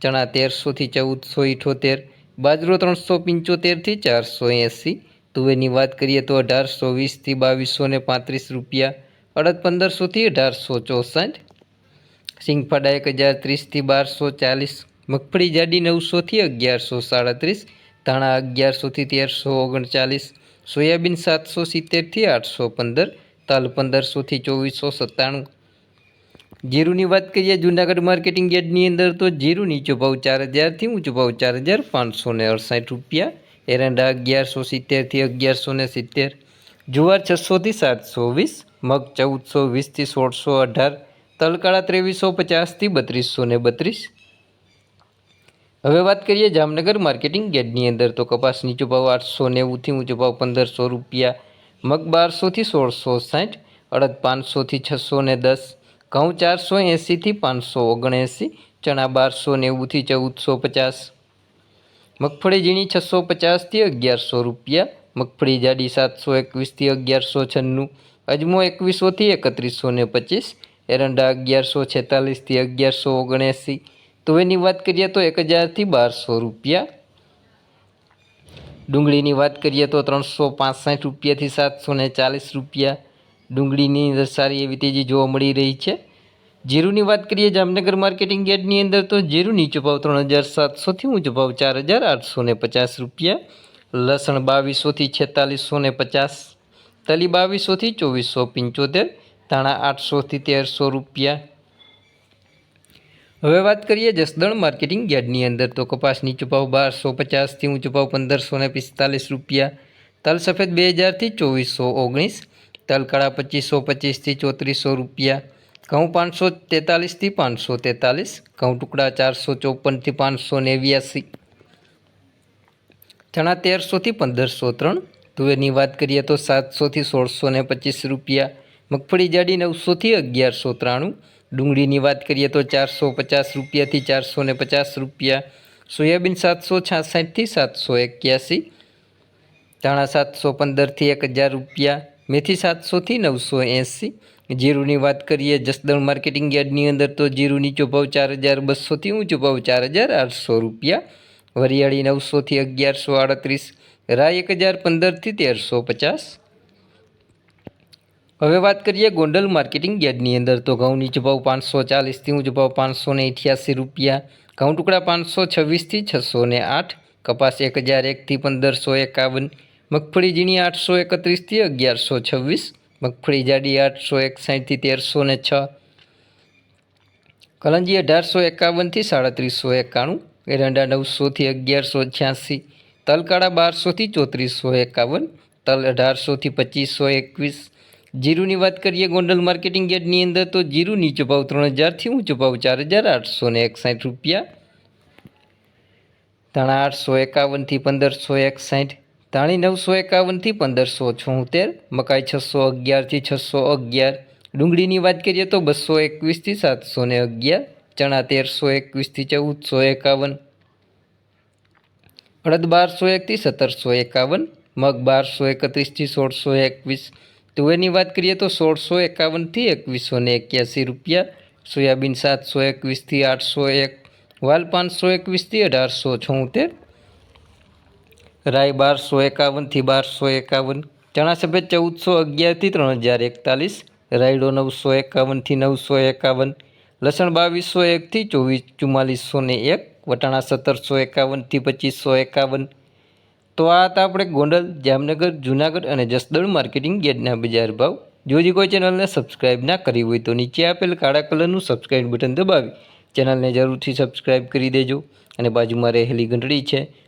ચણા તેરસોથી ચૌદસો ઇઠોતેર, બાજરો ત્રણસો પંચોતેરથી ચારસો એંસી, તુવેરની વાત કરીએ તો અઢારસો વીસથી બાવીસો ને પાંત્રીસ રૂપિયા, અડદ પંદરસોથી અઢારસો ચોસઠ સિંગફાડા એક હજાર ત્રીસથી બારસો ચાલીસ, મગફળી જાડી નવસોથી અગિયારસો સાડત્રીસ, ધાણા અગિયારસોથી તેરસો ઓગણચાલીસ, સોયાબીન સાતસો સિત્તેરથી આઠસો પંદર, તલ પંદરસોથી ચોવીસો સત્તાણું જીરુની વાત કરીએ, જૂનાગઢ માર્કેટિંગ યાર્ડની અંદર તો જીરું નીચો ભાવ ચાર હજારથી ઊંચો ભાવ ચાર હજાર પાંચસો ને અડસાઠ રૂપિયા. એરંડા અગિયારસો સિત્તેરથી અગિયારસો ને સિત્તેર. જુવાર છસોથી સાતસો વીસ. મગ ચૌદસો વીસથી સોળસો અઢાર. તલકાળા ત્રેવીસો પચાસથી બત્રીસો ને બત્રીસ. હવે વાત કરીએ જામનગર માર્કેટિંગ ગેટની અંદર તો કપાસ નીચો ભાવ આઠસો નેવુંથી ઊંચો ભાવ પંદરસો રૂપિયા. મગ બારસોથી સોળસો સાઠ. અડદ પાંચસોથી છસો ને દસ. ઘઉં ચારસો એંસીથી પાંચસો ઓગણએંસી, ચણા બારસો નેવુંથી ચૌદસો પચાસ. મગફળી ઝીણી છસો પચાસથી અગિયારસો રૂપિયા. મગફળી જાડી સાતસો એકવીસથી અગિયારસો છન્નું. અજમો એકવીસોથી એકત્રીસો ને પચીસ. એરંડા અગિયારસો છેતાલીસથી અગિયારસો ઓગણએંસી. તો એની વાત કરીએ તો એક હજારથી બારસો રૂપિયા. ડુંગળીની વાત કરીએ તો ત્રણસો પાંસઠ રૂપિયાથી સાતસો ને ચાલીસ રૂપિયા. ડુંગળીની અંદર સારી એવી તેજી જોવા મળી રહી છે. જીરુની વાત કરીએ જામનગર માર્કેટિંગ યાર્ડની અંદર તો જીરું નીચો ભાવ ત્રણ હજાર સાતસોથી ઊંચો ભાવ ચાર હજાર આઠસો ને પચાસ રૂપિયા. લસણ બાવીસોથી છેતાલીસો ને પચાસ. તલી બાવીસોથી ચોવીસો પંચોતેર ધાણા આઠસોથી તેરસો રૂપિયા. હવે વાત કરીએ જસદણ માર્કેટિંગ યાર્ડની અંદર તો કપાસ નીચો ભાવ બારસો પચાસથી ઊંચો ભાવ પંદરસો ને પિસ્તાલીસ રૂપિયા. તલ સફેદ બે હજારથી ચોવીસો ઓગણીસ તલકાળા પચીસો પચીસથી ચોત્રીસો રૂપિયા. ઘઉં પાંચસો તેતાલીસથી પાંચસો તેતાલીસ. ઘઉં ટુકડા ચારસો ચોપનથી પાંચસો નેવ્યાસી. ચણા તેરસોથી પંદરસો ત્રણ. તુવેરની વાત કરીએ તો સાતસોથી સોળસો ને પચીસ રૂપિયા. મગફળી જાડી નવસોથી અગિયારસો ત્રાણું. ડુંગળીની વાત કરીએ તો ચારસો પચાસ રૂપિયાથી ચારસો ને પચાસ રૂપિયા. સોયાબીન સાતસો છાસઠથી સાતસો એક્યાસી. ધાણા સાતસો પંદરથી એક હજાર રૂપિયા. મેથી સાતસોથી નવસો એંસી. જીરુની વાત કરીએ, જસદણ માર્કેટિંગ યાર્ડની અંદર તો જીરું નીચો ભાવ ચાર હજાર બસોથી ઊંચો ભાવ ચાર હજાર આઠસો રૂપિયા. વરિયાળી નવસોથી અગિયારસો આડત્રીસ, રાય એક હજાર પંદરથી તેરસો પચાસ. હવે વાત કરીએ ગોંડલ માર્કેટિંગ યાર્ડની અંદર તો ઘઉં નીચો ભાવ પાંચસો ચાલીસથી ઊંચો ભાવ પાંચસો ને અઠ્યાસી રૂપિયા. ઘઉં ટુકડા પાંચસો છવ્વીસથી છસો ને આઠ, કપાસ એક હજાર એકથી પંદરસો એકાવન મગફળી ઝીણી આઠસો એકત્રીસથી અગિયારસો છવ્વીસ, મગફળી જાડી આઠસો એકસાઠથી તેરસો ને છ, કલંજી અઢારસો એકાવનથી સાડત્રીસો એકાણું, એરંડા નવસોથી અગિયારસો છ્યાસી, તલકાળા બારસોથી ચોત્રીસો એકાવન, તલ અઢારસોથી પચીસો એકવીસ. જીરુની વાત કરીએ ગોંડલ માર્કેટિંગ યાર્ડની અંદર તો જીરું નીચો ભાવ ત્રણ હજારથી ઊંચો ભાવ ચાર હજાર આઠસો ને એકસાઠ રૂપિયા. ધાણા આઠસો એકાવનથી પંદરસો એકસાઠ. ધાણી નવસો એકાવનથી પંદરસો છોતેર, મકાઈ છસો અગિયારથી છસો અગિયાર. ડુંગળીની વાત કરીએ તો બસો એકવીસથી સાતસો ને અગિયાર, ચણા તેરસો એકવીસથી ચૌદસો એકાવન. અડદ બારસો એકથી સત્તરસો એકાવન, મગ બારસો એકત્રીસથી સોળસો એકવીસ. તુવેરની વાત કરીએ તો સોળસો એકાવનથી એકવીસો ને એક્યાસી રૂપિયા, સોયાબીન સાતસો એકવીસથી આઠસો એક, વાલ પાંચસો એકવીસથી અઢારસો છોતેર રાય બારસો એકાવનથી બારસો એકાવન. ચણા સફેદ ચૌદસો અગિયારથી ત્રણ હજાર એકતાલીસ. રાયડો નવસો એકાવનથી નવસો એકાવન. લસણ બાવીસો એકથી ચોવીસ, ચુમ્માલીસો ને એક. વટાણા સત્તરસો એકાવનથી પચીસો એકાવન. તો આ હતા આપણે ગોંડલ, જામનગર, જુનાગઢ અને જસદણ માર્કેટિંગ ગેટના બજાર ભાવ. જો હજી કોઈ ચેનલને સબસ્ક્રાઇબ ના કરી હોય તો નીચે આપેલ કાળા કલરનું સબસ્ક્રાઇબ બટન દબાવી. ચેનલને જરૂરથી સબસ્ક્રાઇબ કરી દેજો. અને બાજુમાં રહેલી ઘંટડી છે.